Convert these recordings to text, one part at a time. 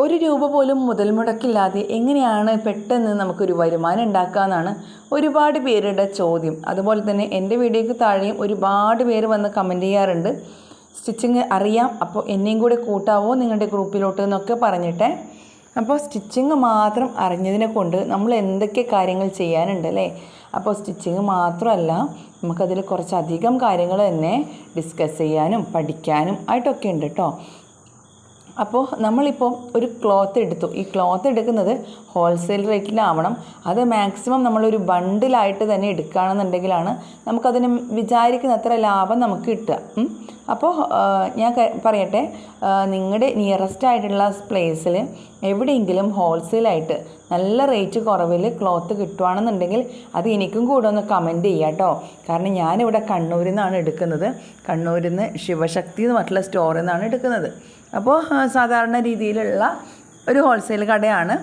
ഒരു രൂപ പോലും മുതൽ മുടക്കില്ലാതെ എങ്ങനെയാണ് പെട്ടെന്ന് നമുക്കൊരു വരുമാനം ഉണ്ടാക്കാമെന്നാണ് ഒരുപാട് പേരുടെ ചോദ്യം. അതുപോലെ തന്നെ എന്റെ വീഡിയോയ്ക്ക് താഴെയും ഒരുപാട് പേര് വന്ന് കമന്റ് ചെയ്യാറുണ്ട്. സ്റ്റിച്ചിങ് അറിയാം അപ്പോൾ എന്നെയും കൂടെ കൂട്ടാവോ നിങ്ങളുടെ ഗ്രൂപ്പിലോട്ട് എന്നൊക്കെ പറഞ്ഞിട്ട്. അപ്പോൾ സ്റ്റിച്ചിങ് മാത്രം അറിഞ്ഞതിനെ കൊണ്ട് നമ്മൾ എന്തൊക്കെ കാര്യങ്ങൾ ചെയ്യാനുണ്ട് അല്ലേ? അപ്പോൾ സ്റ്റിച്ചിങ് മാത്രമല്ല നമുക്കതിൽ കുറച്ചധികം കാര്യങ്ങൾ തന്നെ ഡിസ്കസ് ചെയ്യാനും പഠിക്കാനും ആയിട്ടൊക്കെ ഉണ്ട് കേട്ടോ അപ്പോൾ നമ്മളിപ്പോൾ ഒരു ക്ലോത്ത് എടുത്തു. ഈ ക്ലോത്ത് എടുക്കുന്നത് ഹോൾസെയിൽ റേറ്റിലാവണം അത് മാക്സിമം നമ്മളൊരു ബണ്ടിലായിട്ട് തന്നെ എടുക്കുകയാണെന്നുണ്ടെങ്കിലാണ് നമുക്കതിന് വിചാരിക്കുന്ന അത്ര ലാഭം നമുക്ക് കിട്ടുക. അപ്പോൾ ഞാൻ പറയട്ടെ. നിങ്ങളുടെ നിയറസ്റ്റ് ആയിട്ടുള്ള പ്ലേസിൽ എവിടെയെങ്കിലും ഹോൾസെയിലായിട്ട് നല്ല റേറ്റ് കുറവിൽ ക്ലോത്ത് കിട്ടുകയാണെന്നുണ്ടെങ്കിൽ അത് എനിക്കും കൂടെ ഒന്ന് കമന്റ് ചെയ്യാം കേട്ടോ കാരണം ഞാനിവിടെ കണ്ണൂരിൽ നിന്നാണ് എടുക്കുന്നത്. കണ്ണൂരിൽ നിന്ന് ശിവശക്തി എന്ന് പറഞ്ഞിട്ടുള്ള സ്റ്റോറിൽ നിന്നാണ് എടുക്കുന്നത്. അപ്പോൾ സാധാരണ രീതിയിലുള്ള ഒരു ഹോൾസെയിൽ കടയാണ്.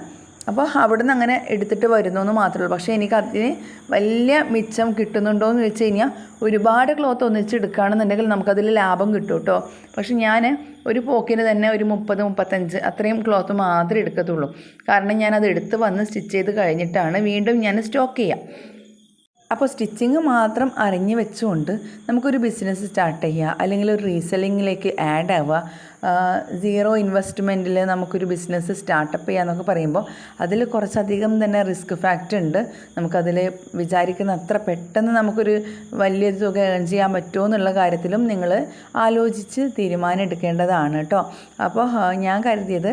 അപ്പോൾ അവിടെ നിന്ന് അങ്ങനെ എടുത്തിട്ട് വരുന്നു എന്ന് മാത്രമേ ഉള്ളൂ. പക്ഷേ എനിക്ക് അതിന് വലിയ മിച്ചം കിട്ടുന്നുണ്ടോ എന്ന് വെച്ച് കഴിഞ്ഞാൽ ഒരുപാട് ക്ലോത്ത് ഒന്നിച്ച് എടുക്കുകയാണെന്നുണ്ടെങ്കിൽ നമുക്കതിൽ ലാഭം കിട്ടും കേട്ടോ. പക്ഷെ ഞാൻ ഒരു പോക്കിന് തന്നെ ഒരു മുപ്പത് മുപ്പത്തഞ്ച് അത്രയും ക്ലോത്ത് മാത്രമേ എടുക്കത്തുള്ളൂ. കാരണം ഞാനത് എടുത്ത് വന്ന് സ്റ്റിച്ച് ചെയ്ത് കഴിഞ്ഞിട്ടാണ് വീണ്ടും ഞാൻ സ്റ്റോക്ക് ചെയ്യുക അപ്പോൾ സ്റ്റിച്ചിങ് മാത്രം അറിഞ്ഞു വെച്ചുകൊണ്ട് നമുക്കൊരു ബിസിനസ് സ്റ്റാർട്ട് ചെയ്യുക അല്ലെങ്കിൽ ഒരു റീസെല്ലിങ്ങിലേക്ക് ആഡ് ആവുക സീറോ ഇൻവെസ്റ്റ്മെന്റിൽ നമുക്കൊരു ബിസിനസ് സ്റ്റാർട്ടപ്പ് ചെയ്യുക എന്നൊക്കെ പറയുമ്പോൾ അതിൽ കുറച്ചധികം തന്നെ റിസ്ക് ഫാക്റ്റ് ഉണ്ട്. നമുക്കതിൽ വിചാരിക്കുന്ന അത്ര പെട്ടെന്ന് നമുക്കൊരു വലിയ തുക ഏൺ ചെയ്യാൻ പറ്റുമോ എന്നുള്ള കാര്യത്തിലും നിങ്ങൾ ആലോചിച്ച് തീരുമാനം എടുക്കേണ്ടതാണ് കേട്ടോ അപ്പോൾ ഞാൻ കരുതിയത്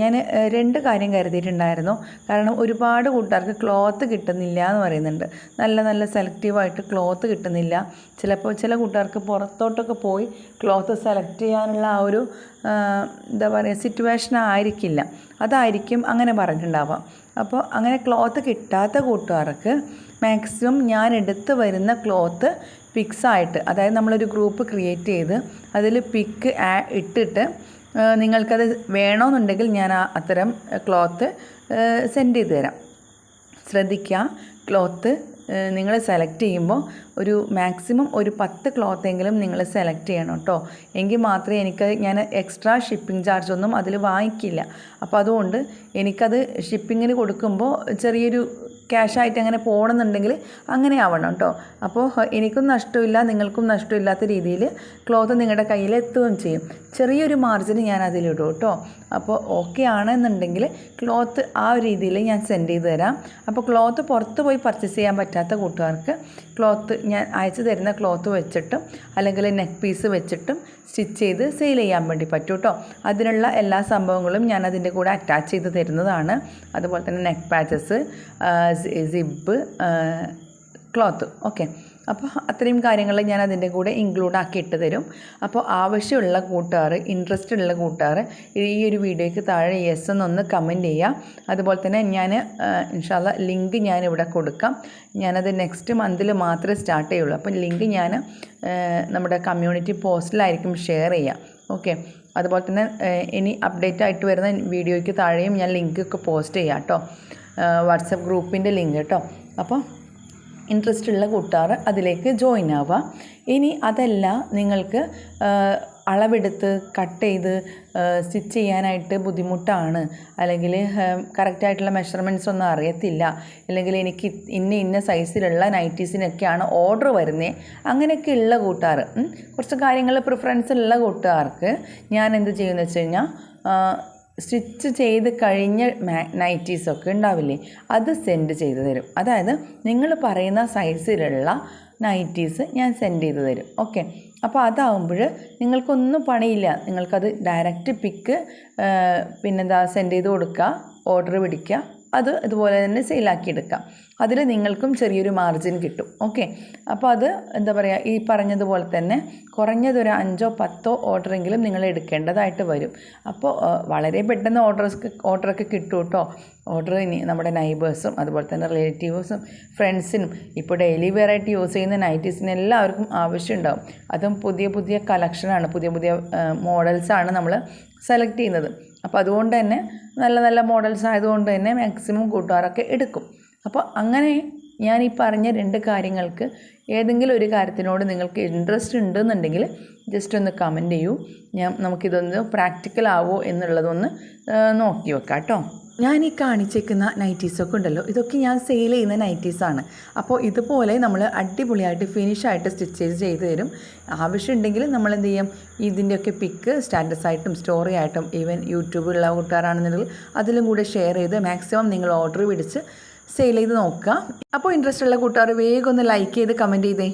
ഞാൻ രണ്ട് കാര്യം കരുതിയിട്ടുണ്ടായിരുന്നു. കാരണം ഒരുപാട് കൂട്ടുകാർക്ക് ക്ലോത്ത് കിട്ടുന്നില്ല എന്ന് പറയുന്നുണ്ട്. നല്ല നല്ല സെലക്റ്റീവായിട്ട് ക്ലോത്ത് കിട്ടുന്നില്ല. ചിലപ്പോൾ ചില കൂട്ടുകാർക്ക് പുറത്തോട്ടൊക്കെ പോയി ക്ലോത്ത് സെലക്ട് ചെയ്യാനുള്ള ആ ഒരു എന്താ പറയുക സിറ്റുവേഷൻ ആയിരിക്കില്ല. അതായിരിക്കും അങ്ങനെ പറഞ്ഞിട്ടുണ്ടാവാം അപ്പോൾ അങ്ങനെ ക്ലോത്ത് കിട്ടാത്ത കൂട്ടുകാർക്ക് മാക്സിമം ഞാൻ എടുത്ത് വരുന്ന ക്ലോത്ത് പിക്സായിട്ട് അതായത് നമ്മളൊരു ഗ്രൂപ്പ് ക്രിയേറ്റ് ചെയ്ത് അതിൽ പിക്ക് ഇട്ടിട്ട് നിങ്ങൾക്കത് വേണമെന്നുണ്ടെങ്കിൽ ഞാൻ അത്തരം ക്ലോത്ത് സെൻഡ് ചെയ്ത് തരാം. ശ്രദ്ധിക്കുക ക്ലോത്ത് നിങ്ങൾ സെലക്ട് ചെയ്യുമ്പോൾ ഒരു മാക്സിമം ഒരു പത്ത് ക്ലോത്തെങ്കിലും നിങ്ങൾ സെലക്ട് ചെയ്യണം കേട്ടോ എങ്കിൽ മാത്രമേ എനിക്ക് ഞാൻ എക്സ്ട്രാ ഷിപ്പിംഗ് ചാർജ് ഒന്നും അതിൽ വാങ്ങിക്കില്ല. അപ്പോൾ അതുകൊണ്ട് എനിക്കത് ഷിപ്പിങ്ങിന് കൊടുക്കുമ്പോൾ ചെറിയൊരു ക്യാഷായിട്ട് അങ്ങനെ പോകണമെന്നുണ്ടെങ്കിൽ അങ്ങനെ ആവണം കേട്ടോ അപ്പോൾ എനിക്കും നഷ്ടമില്ല നിങ്ങൾക്കും നഷ്ടമില്ലാത്ത രീതിയിൽ ക്ലോത്ത് നിങ്ങളുടെ കയ്യിൽ എത്തുകയും ചെയ്യും. ചെറിയൊരു മാർജിൻ ഞാൻ അതിലിടും കേട്ടോ അപ്പോൾ ഓക്കെ ആണെന്നുണ്ടെങ്കിൽ ക്ലോത്ത് ആ രീതിയിൽ ഞാൻ സെൻഡ് ചെയ്ത് തരാം. അപ്പോൾ ക്ലോത്ത് പുറത്ത് പോയി പർച്ചേസ് ചെയ്യാൻ പറ്റാത്ത കൂട്ടുകാർക്ക് ക്ലോത്ത് ഞാൻ അയച്ചു തരുന്ന ക്ലോത്ത് വെച്ചിട്ടും അല്ലെങ്കിൽ നെക്ക് പീസ് വെച്ചിട്ടും സ്റ്റിച്ച് ചെയ്ത് സെയിൽ ചെയ്യാൻ വേണ്ടി പറ്റും കേട്ടോ അതിനുള്ള എല്ലാ സംഭവങ്ങളും ഞാൻ അതിന്റെ കൂടെ അറ്റാച്ച് ചെയ്ത് തരുന്നതാണ്. അതുപോലെ തന്നെ neck patches zip cloth okay അപ്പോൾ അത്രയും കാര്യങ്ങൾ ഞാൻ അതിന്റെ കൂടെ ഇൻക്ലൂഡ് ആക്കി ഇട്ട് തരും. അപ്പോൾ ആവശ്യമുള്ള കൂട്ടുകാർ ഇൻട്രസ്റ്റ് ഉള്ള കൂട്ടുകാർ ഈ ഒരു വീഡിയോയ്ക്ക് താഴെ യെസ് എന്നൊന്ന് കമന്റ് ചെയ്യുക അതുപോലെ തന്നെ ഞാൻ ഇൻഷാല്ല ലിങ്ക് ഞാൻ ഇവിടെ കൊടുക്കാം. ഞാനത് നെക്സ്റ്റ് മന്തിൽ മാത്രമേ സ്റ്റാർട്ട് ചെയ്യുള്ളൂ. അപ്പം ലിങ്ക് ഞാൻ നമ്മുടെ കമ്മ്യൂണിറ്റി പോസ്റ്റിലായിരിക്കും ഷെയർ ചെയ്യുക ഓക്കെ അതുപോലെ തന്നെ ഇനി അപ്ഡേറ്റ് ആയിട്ട് വരുന്ന വീഡിയോയ്ക്ക് താഴെയും ഞാൻ ലിങ്ക് ഒക്കെ പോസ്റ്റ് ചെയ്യാം കേട്ടോ വാട്സപ്പ് ഗ്രൂപ്പിന്റെ ലിങ്ക് കേട്ടോ. അപ്പോൾ ഇൻട്രസ്റ്റ് ഉള്ള കൂട്ടുകാർ അതിലേക്ക് ജോയിൻ ആവുക. ഇനി അതല്ല നിങ്ങൾക്ക് അളവെടുത്ത് കട്ട് ചെയ്ത് സ്റ്റിച്ച് ചെയ്യാനായിട്ട് ബുദ്ധിമുട്ടാണ്. അല്ലെങ്കിൽ കറക്റ്റായിട്ടുള്ള മെഷർമെന്റ്സ് ഒന്നും അറിയത്തില്ല. അല്ലെങ്കിൽ എനിക്ക് ഇന്ന ഇന്ന സൈസിലുള്ള നൈറ്റീസിനൊക്കെയാണ് ഓർഡർ വരുന്നത് അങ്ങനെയൊക്കെ ഉള്ള കൂട്ടുകാർ കുറച്ച് കാര്യങ്ങൾ പ്രിഫറൻസ് ഉള്ള കൂട്ടുകാർക്ക് ഞാൻ എന്ത് ചെയ്യുമെന്ന് വെച്ച് കഴിഞ്ഞാൽ സ്റ്റിച്ച് ചെയ്ത് കഴിഞ്ഞ നൈറ്റീസൊക്കെ ഉണ്ടാവില്ലേ? അത് സെൻഡ് ചെയ്ത് തരും. അതായത് നിങ്ങൾ പറയുന്ന സൈസിലുള്ള നൈറ്റീസ് ഞാൻ സെൻഡ് ചെയ്ത് തരും. ഓക്കെ അപ്പോൾ അതാവുമ്പോൾ നിങ്ങൾക്കൊന്നും പണിയില്ല. നിങ്ങൾക്കത് ഡയറക്റ്റ് പിക്ക് പിന്നെന്താ സെൻഡ് ചെയ്ത് കൊടുക്കുക ഓർഡർ പിടിക്കുക അത് ഇതുപോലെ തന്നെ സെയിലാക്കി എടുക്കാം അതിൽ നിങ്ങൾക്കും ചെറിയൊരു മാർജിൻ കിട്ടും. ഓക്കെ അപ്പോൾ അത് എന്താ പറയുക ഈ പറഞ്ഞതുപോലെ തന്നെ കുറഞ്ഞതൊരു അഞ്ചോ പത്തോ ഓർഡറെങ്കിലും നിങ്ങൾ എടുക്കേണ്ടതായിട്ട് വരും. അപ്പോൾ വളരെ പെട്ടെന്ന് ഓർഡേഴ്സ് ഓർഡറൊക്കെ കിട്ടും കേട്ടോ ഓർഡർ ഇനി നമ്മുടെ നൈബേഴ്സും അതുപോലെ തന്നെ റിലേറ്റീവ്സും ഫ്രണ്ട്സിനും ഇപ്പോൾ ഡെയിലി വെറൈറ്റി യൂസ് ചെയ്യുന്ന നൈറ്റീസിന് എല്ലാവർക്കും ആവശ്യമുണ്ടാവും അതും പുതിയ പുതിയ കളക്ഷനാണ് പുതിയ പുതിയ മോഡൽസാണ് നമ്മൾ സെലക്ട് ചെയ്യുന്നത്. അപ്പോൾ അതുകൊണ്ട് തന്നെ നല്ല നല്ല മോഡൽസ് ആയതുകൊണ്ട് തന്നെ മാക്സിമം കൂട്ടുകാരൊക്കെ എടുക്കും. അപ്പോൾ അങ്ങനെ ഞാൻ ഈ പറഞ്ഞ രണ്ട് കാര്യങ്ങൾക്ക് ഏതെങ്കിലും ഒരു കാര്യത്തിനോട് നിങ്ങൾക്ക് ഇൻട്രസ്റ്റ് ഉണ്ടെന്നുണ്ടെങ്കിൽ ജസ്റ്റ് ഒന്ന് കമന്റ് ചെയ്യൂ. ഞാൻ നമുക്കിതൊന്ന് പ്രാക്ടിക്കൽ ആവോ എന്നുള്ളതൊന്ന് നോക്കി വെക്കാം കേട്ടോ ഞാൻ ഈ കാണിച്ചേക്കുന്ന നൈറ്റീസൊക്കെ ഉണ്ടല്ലോ ഇതൊക്കെ ഞാൻ സെയിൽ ചെയ്യുന്ന നൈറ്റീസാണ് അപ്പോൾ ഇതുപോലെ നമ്മൾ അടിപൊളിയായിട്ട് ഫിനിഷായിട്ട് സ്റ്റിച്ച് ചെയ്ത് തരും. ആവശ്യമുണ്ടെങ്കിൽ നമ്മൾ എന്ത് ചെയ്യും? ഇതിന്റെയൊക്കെ പിക്ക് സ്റ്റാറ്റസ് ആയിട്ടും സ്റ്റോറി ആയിട്ടും ഈവൻ യൂട്യൂബിലുള്ള കൂട്ടുകാരാണെന്നുണ്ടെങ്കിൽ അതിലും കൂടെ ഷെയർ ചെയ്ത് മാക്സിമം നിങ്ങൾ ഓർഡർ പിടിച്ച് സെയിൽ ചെയ്ത് നോക്കുക. അപ്പോൾ ഇൻട്രസ്റ്റ് ഉള്ള കൂട്ടുകാർ വേഗം ഒന്ന് ലൈക്ക് ചെയ്ത് കമന്റ് ചെയ്തേ.